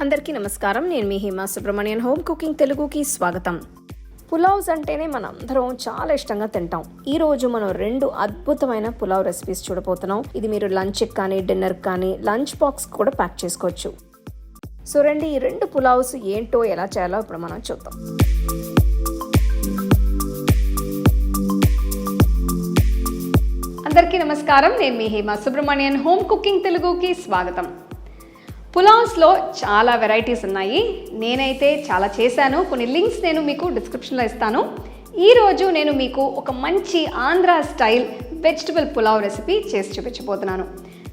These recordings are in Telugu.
అందరికీ నమస్కారం. నేను మీ హేమా సుబ్రహ్మణ్యన్. హోమ్ కుకింగ్ తెలుగుకి స్వాగతం. పులావ్స్ అంటేనే మనం అందరం చాలా ఇష్టంగా తింటాం. ఈ రోజు మనం రెండు అద్భుతమైన పులావ్ రెసిపీస్ చూడబోతున్నాం. ఇది మీరు లంచ్ కానీ డిన్నర్ కానీ లంచ్ బాక్స్ కూడా ప్యాక్ చేసుకోవచ్చు. సో రండి ఈ రెండు పులావ్స్ ఏంటో ఎలా చేయాలో ఇప్పుడు మనం చూద్దాం. అందరికీ నమస్కారం. నేను మీ హేమ సుబ్రహ్మణ్యన్. హోమ్ కుకింగ్ తెలుగుకి స్వాగతం. పులావ్స్లో చాలా వెరైటీస్ ఉన్నాయి. నేనైతే చాలా చేశాను. కొన్ని లింక్స్ నేను మీకు డిస్క్రిప్షన్లో ఇస్తాను. ఈరోజు నేను మీకు ఒక మంచి Andhra style vegetable pulao recipe చేసి చూపించబోతున్నాను.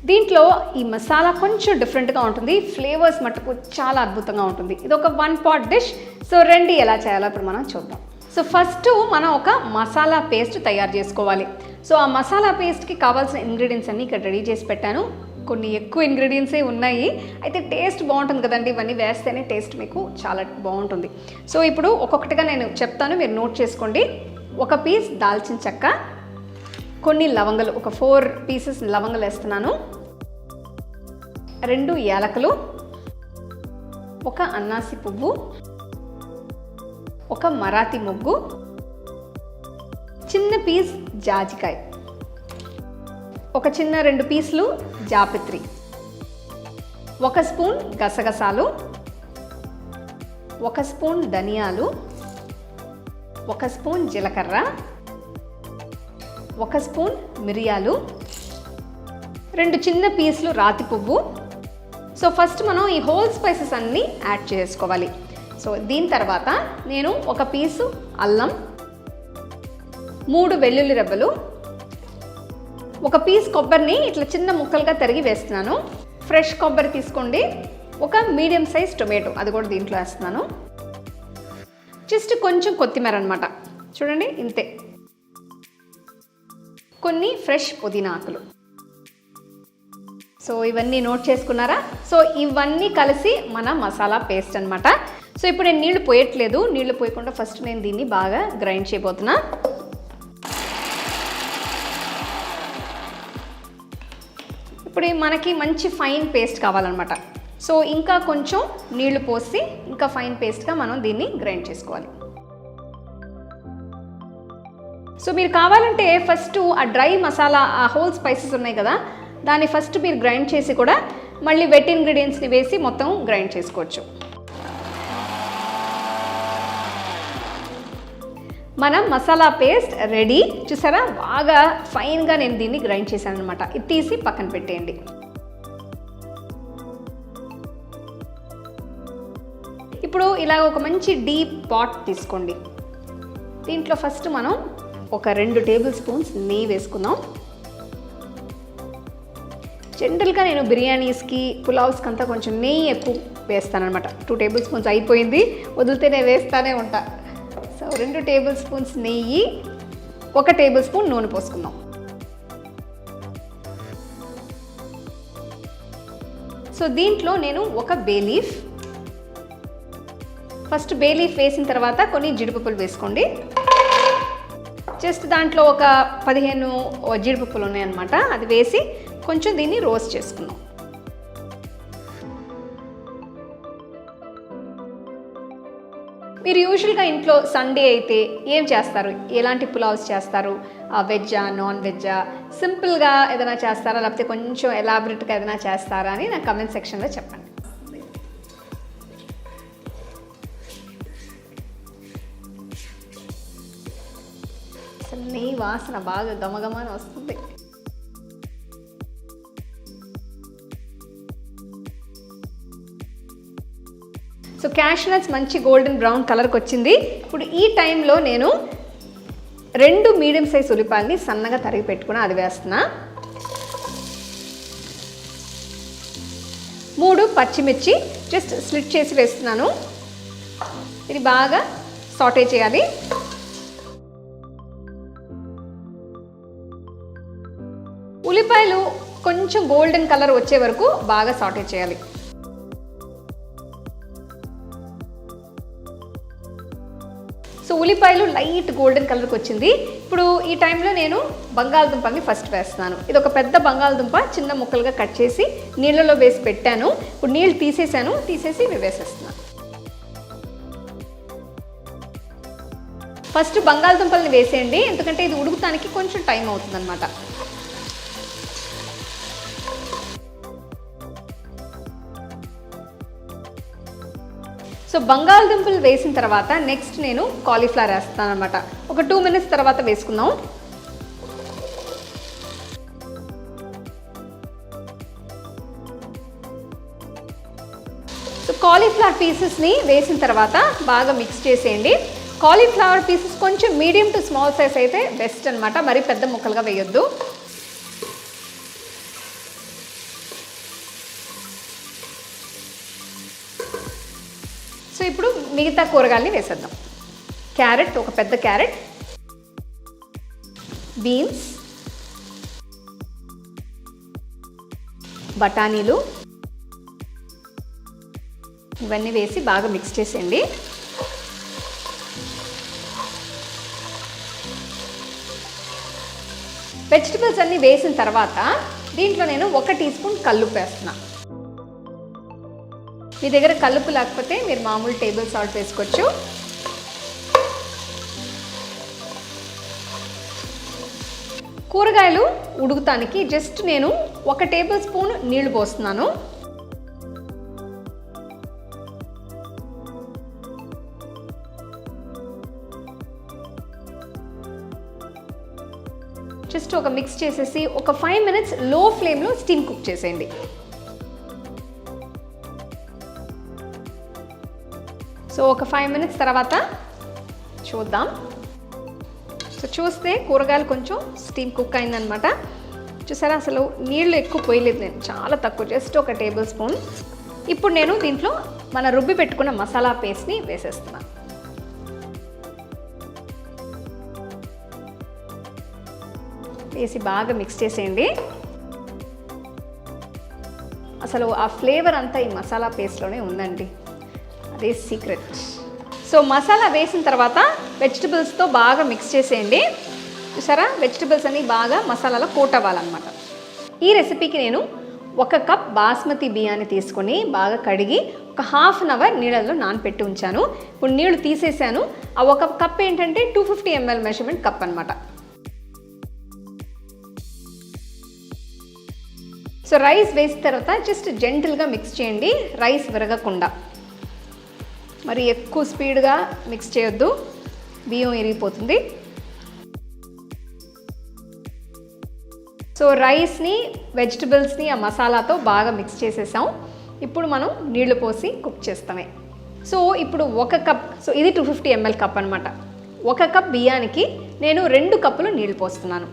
దీంట్లో ఈ మసాలా కొంచెం డిఫరెంట్గా ఉంటుంది. ఫ్లేవర్స్ మటుకు చాలా అద్భుతంగా ఉంటుంది. ఇది ఒక వన్ పాట్ డిష్. సో రెండు ఎలా చేయాలో ఇప్పుడు మనం చూద్దాం. సో ఫస్ట్ మనం ఒక మసాలా పేస్ట్ తయారు చేసుకోవాలి. సో ఆ మసాలా పేస్ట్కి కావాల్సిన ఇంగ్రీడియంట్స్ అన్నీ ఇక్కడ రెడీ చేసి పెట్టాను. కొన్ని ఎక్కువ ఇంగ్రీడియంట్సే ఉన్నాయి. అయితే టేస్ట్ బాగుంటుంది కదండి ఇవన్నీ వేస్తేనే టేస్ట్ మీకు చాలా బాగుంటుంది. సో ఇప్పుడు ఒక్కొక్కటిగా నేను చెప్తాను మీరు నోట్ చేసుకోండి. ఒక పీస్ దాల్చిన చెక్క కొన్ని లవంగలు ఒక ఫోర్ పీసెస్ లవంగలు వేస్తున్నాను. రెండు యాలకులు ఒక అన్నాసి పువ్వు ఒక మరాఠీ మొగ్గు చిన్న పీస్ జాజికాయ. ఒక చిన్న రెండు పీసులు జాపత్రి. ఒక స్పూన్ గసగసాలు. ఒక స్పూన్ ధనియాలు. ఒక స్పూన్ జీలకర్ర. ఒక స్పూన్ మిరియాలు. రెండు చిన్న పీసులు రాతి పువ్వు. సో ఫస్ట్ మనం ఈ హోల్ స్పైసెస్ అన్నీ యాడ్ చేసుకోవాలి. సో దీని తర్వాత నేను ఒక పీసు అల్లం మూడు వెల్లుల్లి రెబ్బలు ఒక పీస్ కొబ్బరిని ఇట్లా చిన్న ముక్కలుగా తరిగి వేస్తున్నాను. ఫ్రెష్ కొబ్బరి తీసుకోండి. ఒక మీడియం సైజ్ టొమాటో అది కూడా దీంట్లో వేస్తున్నాను. జస్ట్ కొంచెం కొత్తిమీర అనమాట చూడండి ఇంతే. కొన్ని ఫ్రెష్ పుదీనా ఆకులు. సో ఇవన్నీ నోట్ చేసుకున్నారా? సో ఇవన్నీ కలిసి మన మసాలా పేస్ట్ అనమాట సో ఇప్పుడు నేను నీళ్ళు పోయట్లేదు. నీళ్ళు పోయకుండా ఫస్ట్ నేను దీన్ని బాగా గ్రైండ్ చేయబోతున్నా. ఇప్పుడు మనకి మంచి ఫైన్ పేస్ట్ కావాలన్నమాట. సో ఇంకా కొంచెం నీళ్ళు పోసి ఇంకా ఫైన్ పేస్ట్గా మనం దీన్ని గ్రైండ్ చేసుకోవాలి. సో మీరు కావాలంటే ఫస్ట్ ఆ డ్రై మసాలా ఆ హోల్ స్పైసెస్ ఉన్నాయి కదా దాన్ని ఫస్ట్ మీరు గ్రైండ్ చేసి కూడా మళ్ళీ వెట్ ఇంగ్రీడియంట్స్ని వేసి మొత్తం గ్రైండ్ చేసుకోవచ్చు. మనం మసాలా పేస్ట్ రెడీ. చూసారా? బాగా ఫైన్గా నేను దీన్ని గ్రైండ్ చేశాను అనమాట ఇది తీసి పక్కన పెట్టేయండి. ఇప్పుడు ఇలా ఒక మంచి డీప్ పాట్ తీసుకోండి. దీంట్లో ఫస్ట్ మనం ఒక రెండు టేబుల్ స్పూన్స్ నెయ్యి వేసుకుందాం. జనరల్గా నేను బిర్యానీస్కి పులావ్స్కి అంతా కొంచెం నెయ్యి ఎక్కువ వేస్తానమాట టూ టేబుల్ స్పూన్స్ అయిపోయింది. వదిలితే నేను వేస్తానే ఉంటా. రెండు టేబుల్ స్పూన్స్ నెయ్యి ఒక టేబుల్ స్పూన్ నూనె పోసుకుందాం. సో దీంట్లో నేను ఒక బేలీఫ్ ఫస్ట్ బేలీఫ్ వేసిన తర్వాత కొన్ని జీడిపప్పులు వేసుకోండి. జస్ట్ దాంట్లో ఒక పదిహేను జీడిపప్పులు ఉన్నాయన్నమాట. అది వేసి కొంచెం దీన్ని రోస్ట్ చేసుకుందాం. మీరు యూజువల్గా ఇంట్లో సండే అయితే ఏం చేస్తారు? ఎలాంటి పులావ్స్ చేస్తారు? వెజ్జా నాన్ వెజ్జా సింపుల్గా ఏదైనా చేస్తారా? లేకపోతే కొంచెం ఎలాబరేట్గా ఏదైనా చేస్తారా అని నా కమెంట్ సెక్షన్లో చెప్పండి. అసలు నెయ్యి వాసన బాగా గమగమని వస్తుంది. సో క్యాష్నట్స్ మంచి గోల్డెన్ బ్రౌన్ కలర్కి వచ్చింది. ఇప్పుడు ఈ టైంలో నేను రెండు మీడియం సైజ్ ఉల్లిపాయలని సన్నగా తరిగి పెట్టుకుని అది వేస్తున్నా. మూడు పచ్చిమిర్చి జస్ట్ స్లిట్ చేసి వేస్తున్నాను. ఇది బాగా సాటే చేయాలి. ఉల్లిపాయలు కొంచెం గోల్డెన్ కలర్ వచ్చే వరకు బాగా సాటే చేయాలి. ఉల్లిపాయలు లైట్ గోల్డెన్ కలర్కి వచ్చింది. ఇప్పుడు ఈ టైంలో నేను బంగాళదుంపని ఫస్ట్ వేస్తున్నాను. ఇది ఒక పెద్ద బంగాళదుంప చిన్న ముక్కలుగా కట్ చేసి నీళ్ళలో వేసి పెట్టాను. ఇప్పుడు నీళ్ళు తీసేసాను. తీసేసి ఇవి వేసేస్తున్నాను. ఫస్ట్ బంగాళదుంపల్ని వేసేయండి. ఎందుకంటే ఇది ఉడుకుతానికి కొంచెం టైం అవుతుందన్నమాట. సో బంగాళదుంపలు వేసిన తర్వాత నెక్స్ట్ నేను కాలీఫ్లవర్ వేస్తాను అనమాట ఒక టూ మినిట్స్ తర్వాత వేసుకుందాం. సో కాలీఫ్లవర్ పీసెస్ని వేసిన తర్వాత బాగా మిక్స్ చేసేయండి. కాలీఫ్లవర్ పీసెస్ కొంచెం మీడియం టు స్మాల్ సైజ్ అయితే బెస్ట్ అనమాట మరీ పెద్ద ముక్కలుగా వేయొద్దు సో ఇప్పుడు మిగతా కూరగాయలని వేసేద్దాం. క్యారెట్ ఒక పెద్ద క్యారెట్. బీన్స్. బఠానీలు. ఇవన్నీ వేసి బాగా మిక్స్ చేసేయండి. వెజిటబుల్స్ అన్నీ వేసిన తర్వాత దీంట్లో నేను ఒక టీ స్పూన్ కల్లుప్పు వేస్తున్నాను మీ దగ్గర కలుపు లేకపోతే మీరు మామూలు టేబుల్ సాల్ట్ వేసుకోవచ్చు. కూరగాయలు ఉడుకుతానికి జస్ట్ నేను ఒక టేబుల్ స్పూన్ నీళ్ళు పోస్తున్నాను. జస్ట్ ఒక మిక్స్ చేసేసి ఒక ఫైవ్ మినిట్స్లో ఫ్లేమ్లో స్టీమ్ కుక్ చేసేయండి. సో ఒక ఫైవ్ మినిట్స్ తర్వాత చూద్దాం. సో చూస్తే కూరగాయలు కొంచెం స్టీమ్ కుక్ అయిందనమాట చూసారా? అసలు నీళ్ళు ఎక్కువ పోయలేదు నేను. చాలా తక్కువ. జస్ట్ ఒక టేబుల్ స్పూన్ ఇప్పుడు నేను దీంట్లో మన రుబ్బి పెట్టుకున్న మసాలా పేస్ట్ని వేసేస్తున్నాను వేసి బాగా మిక్స్ చేసేయండి. అసలు ఆ ఫ్లేవర్ అంతా ఈ మసాలా పేస్ట్లోనే ఉందండి. అదే సీక్రెట్ సో మసాలా వేసిన తర్వాత వెజిటబుల్స్తో బాగా మిక్స్ చేసేయండి. చూసారా? వెజిటబుల్స్ అన్ని బాగా మసాలాలో కోట్ అవ్వాలన్నమాట. ఈ రెసిపీకి నేను ఒక కప్ బాస్మతి బియ్యాన్ని తీసుకొని బాగా కడిగి ఒక హాఫ్ అన్ అవర్ నీళ్ళల్లో నానపెట్టి ఉంచాను. ఇప్పుడు నీళ్ళు తీసేసాను. ఆ ఒక కప్ ఏంటంటే two fifty ML measurement cup అనమాట సో రైస్ వేసిన తర్వాత జస్ట్ జెంటిల్గా మిక్స్ చేయండి. రైస్ విరగకుండా. మరి ఎక్కువ స్పీడ్గా మిక్స్ చేయొద్దు. బియ్యం ఇరిగిపోతుంది. సో రైస్ని వెజిటబుల్స్ని ఆ మసాలాతో బాగా మిక్స్ చేసేసాం. ఇప్పుడు మనం నీళ్ళు పోసి కుక్ చేస్తామే. సో ఇప్పుడు ఒక కప్ సో ఇది టూ ఫిఫ్టీ ఎంఎల్ కప్ అనమాట ఒక కప్ బియ్యానికి నేను రెండు కప్పులు నీళ్ళు పోస్తున్నాను.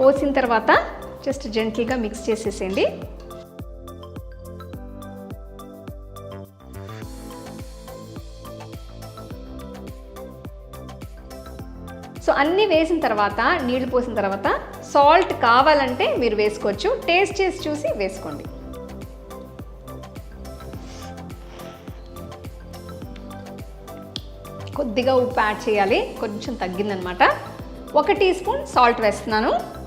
పోసిన తర్వాత జస్ట్ జెంట్లీగా మిక్స్ చేసేసేయండి. సో అన్నీ వేసిన తర్వాత నీళ్ళు పోసిన తర్వాత సాల్ట్ కావాలంటే మీరు వేసుకోవచ్చు. టేస్ట్ చేసి చూసి వేసుకోండి. కొద్దిగా ఉప్పు యాడ్ చేయాలి. కొంచెం తగ్గిందనమాట. ఒక టీ స్పూన్ సాల్ట్ వేస్తున్నాను.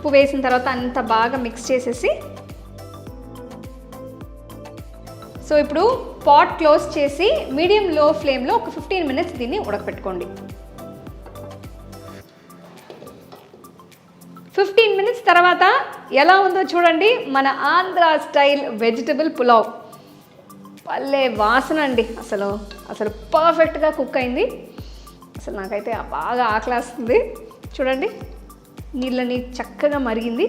ఉప్పు వేసిన తర్వాత అంత బాగా మిక్స్ చేసేసి సో ఇప్పుడు పాట్ క్లోజ్ చేసి మీడియం లో ఫ్లేమ్లో ఒక ఫిఫ్టీన్ మినిట్స్ దీన్ని ఉడకపెట్టుకోండి. ఫిఫ్టీన్ మినిట్స్ తర్వాత ఎలా ఉందో చూడండి మన ఆంధ్ర స్టైల్ వెజిటబుల్ పులావ్. పల్లె వాసన అండి అసలు. అసలు పర్ఫెక్ట్గా కుక్ అయింది. అసలు నాకైతే బాగా ఆకలేస్తుంది. చూడండి. నీళ్ళని చక్కగా మరిగింది.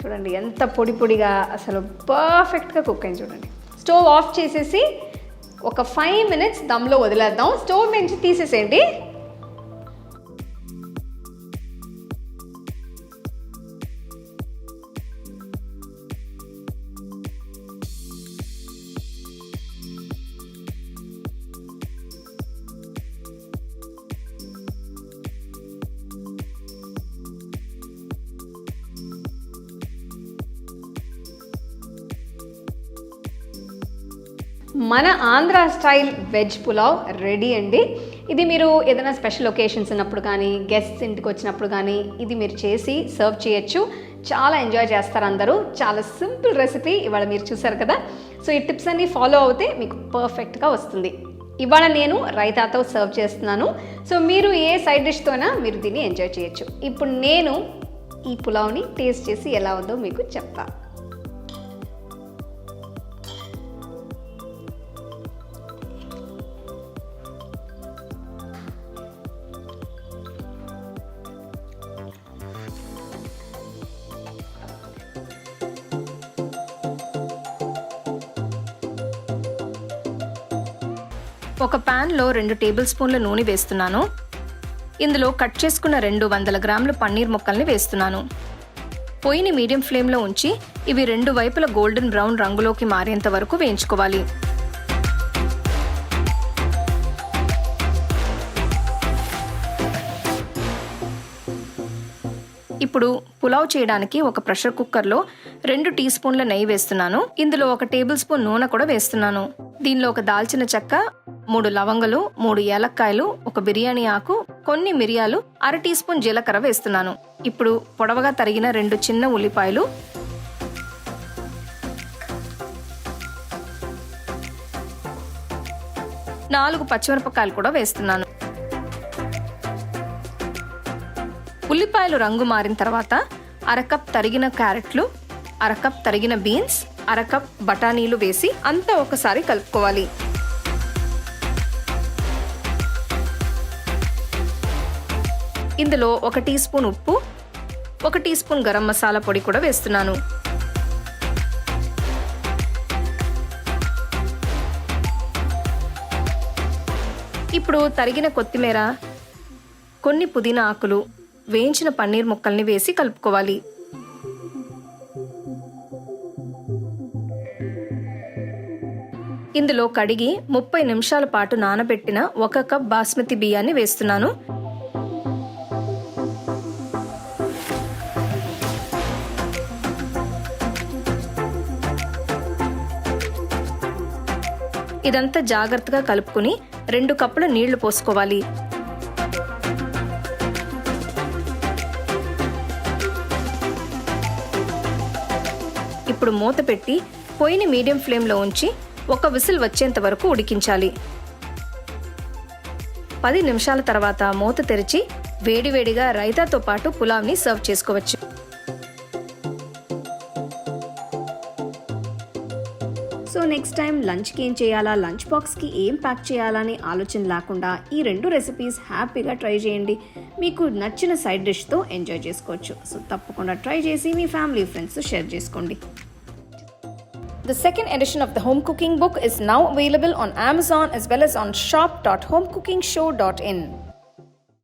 చూడండి ఎంత పొడి పొడిగా అసలు పర్ఫెక్ట్గా కుక్ అయింది చూడండి. స్టవ్ ఆఫ్ చేసేసి ఒక ఫైవ్ మినిట్స్ దమ్లో వదిలేద్దాం. స్టవ్ నుంచి తీసేసేయండి. మన Andhra style veg pulao ready అండి. ఇది మీరు ఏదైనా స్పెషల్ ఒకేషన్స్ ఉన్నప్పుడు కానీ గెస్ట్స్ ఇంటికి వచ్చినప్పుడు కానీ ఇది మీరు చేసి సర్వ్ చేయొచ్చు. చాలా ఎంజాయ్ చేస్తారు అందరూ. చాలా సింపుల్ రెసిపీ ఇవాళ మీరు చూసారు కదా. సో ఈ టిప్స్ అన్నీ ఫాలో అవుతే మీకు పర్ఫెక్ట్గా వస్తుంది. ఇవాళ నేను రైతాతో సర్వ్ చేస్తున్నాను. సో మీరు ఏ సైడ్ డిష్తోనా మీరు దీన్ని ఎంజాయ్ చేయొచ్చు. ఇప్పుడు నేను ఈ పులావ్ని టేస్ట్ చేసి ఎలా ఉందో మీకు చెప్తాను ఒక రెండు టేబుల్ స్పూన్ల నూనె వేస్తున్నాను. ఇందులో కట్ చేసుకున్న రెండు వందల గ్రాముల పన్నీర్ ముక్కల్ని వేస్తున్నాను. పొయ్యిని మీడియం ఫ్లేమ్లో ఉంచి ఇవి రెండు వైపుల గోల్డెన్ బ్రౌన్ రంగులోకి మారేంత వరకు వేయించుకోవాలి. ఇప్పుడు పులావ్ చేయడానికి ఒక ప్రెషర్ కుక్కర్లో రెండు టీ స్పూన్ల నెయ్యి వేస్తున్నాను. ఇందులో ఒక టేబుల్ స్పూన్ నూనె కూడా వేస్తున్నాను. దీనిలో ఒక దాల్చిన చెక్క మూడు లవంగలు మూడు ఏలక్కాయలు ఒక బిర్యానీ ఆకు కొన్ని మిరియాలు అర టీ స్పూన్ జీలకర్ర వేస్తున్నాను. ఇప్పుడు పొడవగా తరిగిన రెండు చిన్న ఉల్లిపాయలు. నాలుగు పచ్చిమిరపకాయలు కూడా వేస్తున్నాను. ఉల్లిపాయలు రంగు మారిన తర్వాత అరకప్ తరిగిన క్యారెట్లు అరకప్ తరిగిన బీన్స్ అరకప్ బఠానీలు వేసి అంతా ఒకసారి కలుపుకోవాలి. ఇందులో ఒక టీ స్పూన్ ఉప్పు ఒక టీ స్పూన్ గరం మసాలా పొడి కూడా వేస్తున్నాను. ఇప్పుడు తరిగిన కొత్తిమీర కొన్ని పుదీనా ఆకులు వేయించిన పన్నీర్ ముక్కల్ని వేసి కలుపుకోవాలి. ఇందులో కడిగి ముప్పై నిమిషాల పాటు నానబెట్టిన ఒక కప్ బాస్మతి బియ్యాన్ని వేస్తున్నాను. ఇదంతా జాగ్రత్తగా కలుపుకుని రెండు కప్పులు నీళ్ళు పోసుకోవాలి. ఇప్పుడు మూత పెట్టి పొయ్యిని మీడియం ఫ్లేమ్లో ఉంచి ఒక విసిల్ వచ్చేంత వరకు ఉడికించాలి. పది నిమిషాల తర్వాత మూత తెరిచి వేడివేడిగా రైతాతో పాటు పులావ్ని సర్వ్ చేసుకోవచ్చు. సో నెక్స్ట్ టైం లంచ్కి ఏం చేయాలా? లంచ్ బాక్స్కి ఏం ప్యాక్ చేయాలని ఆలోచన లేకుండా ఈ రెండు రెసిపీస్ హ్యాపీగా ట్రై చేయండి. మీకు నచ్చిన సైడ్ డిష్తో ఎంజాయ్ చేసుకోవచ్చు. సో తప్పకుండా ట్రై చేసి మీ ఫ్యామిలీ ఫ్రెండ్స్తో షేర్ చేసుకోండి. The second edition of the home cooking book is now available on Amazon as well as on shop.homecookingshow.in.